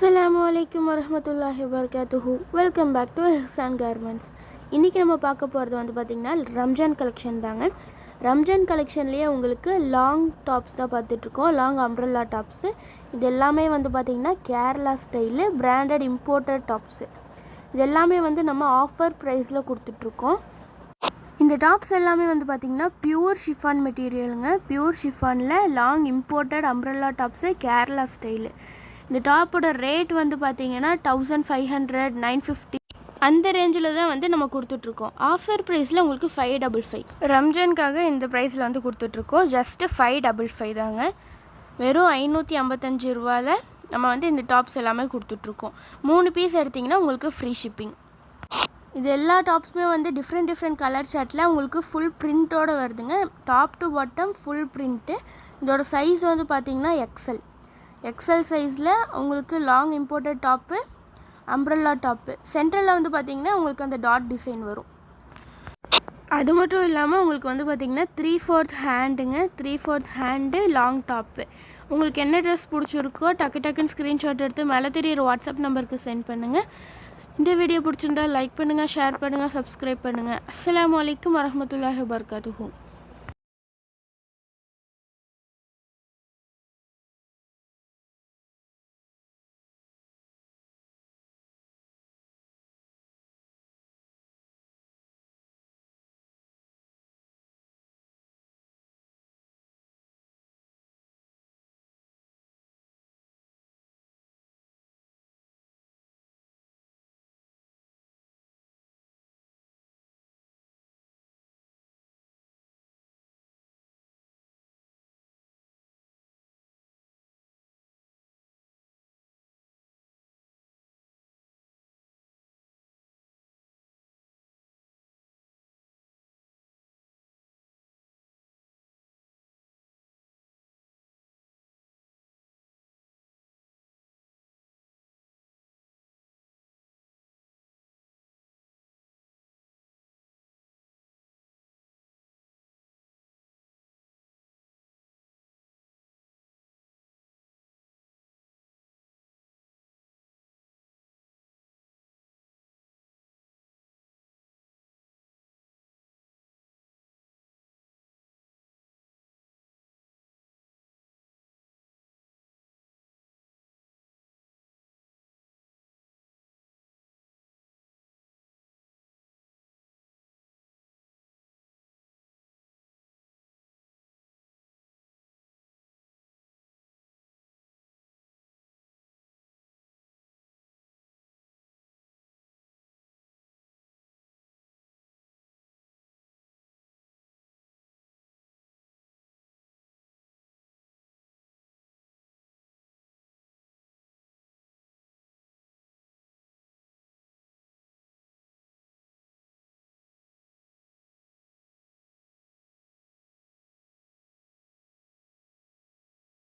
அஸ்லாம் வலைக்கம் வரமத்துல்லாஹி வபரகாத்துஹு welcome back to Ehsan garments இன்றைக்கி நம்ம பார்க்க போகிறது வந்து பார்த்திங்கன்னா ரம்ஜான் கலெக்ஷன் தாங்க. ரம்ஜான் கலெக்ஷன்லேயே உங்களுக்கு லாங் டாப்ஸ் தான் பார்த்துட்ருக்கோம் லாங் அம்ப்ரல்லா டாப்ஸு இது எல்லாமே வந்து பார்த்திங்கன்னா Kerala style branded imported tops இது எல்லாமே வந்து நம்ம ஆஃபர் ப்ரைஸில் கொடுத்துட்ருக்கோம் இந்த டாப்ஸ் எல்லாமே வந்து பார்த்திங்கன்னா பியூர் ஷிஃபான் மெட்டீரியலுங்க pure ஷிஃபானில் long imported umbrella tops Kerala style இந்த டாப்போட ரேட் வந்து பார்த்தீங்கன்னா thousand five hundred nine fifty அந்த ரேஞ்சில் தான் வந்து நம்ம கொடுத்துட்ருக்கோம். ஆஃபர் ப்ரைஸில் உங்களுக்கு ஃபைவ் டபுள் ஃபைவ் ரம்ஜானுக்காக இந்த ப்ரைஸில் வந்து கொடுத்துட்ருக்கோம். ஜஸ்ட்டு ஃபைவ் டபுள் ஃபைவ் தாங்க. வெறும் ஐநூற்றி ஐம்பத்தஞ்சு ரூபாவில் நம்ம வந்து இந்த டாப்ஸ் எல்லாமே கொடுத்துட்ருக்கோம். மூணு பீஸ் எடுத்திங்கன்னா உங்களுக்கு ஃப்ரீ ஷிப்பிங் இது எல்லா டாப்ஸுமே வந்து டிஃப்ரெண்ட் டிஃப்ரெண்ட் கலர் ஷர்ட்டில் உங்களுக்கு ஃபுல் ப்ரிண்ட்டோடு வருதுங்க. Top to bottom full print இதோட சைஸ் வந்து பார்த்திங்கன்னா எக்ஸல் எக்ஸல் சைஸில் உங்களுக்கு long imported top umbrella top சென்டரில் வந்து பார்த்தீங்கன்னா உங்களுக்கு அந்த டாட் டிசைன் வரும். அது மட்டும் இல்லாமல் உங்களுக்கு வந்து பார்த்திங்கன்னா three fourth ஹேண்டுங்க three fourth hand long top உங்களுக்கு என்ன ட்ரெஸ் பிடிச்சிருக்கோ டக்கு டக்குன்னு ஸ்க்ரீன்ஷாட் எடுத்து மேலே தெரியிற வாட்ஸ்அப் நம்பருக்கு சென்ட் பண்ணுங்கள் இந்த வீடியோ பிடிச்சிருந்தா லைக் பண்ணுங்கள் ஷேர் பண்ணுங்கள் சப்ஸ்கிரைப் பண்ணுங்கள் அஸ்லாம் வலைக்கம் வரமத்துல்லாஹ் வபரகாத்துஹூ.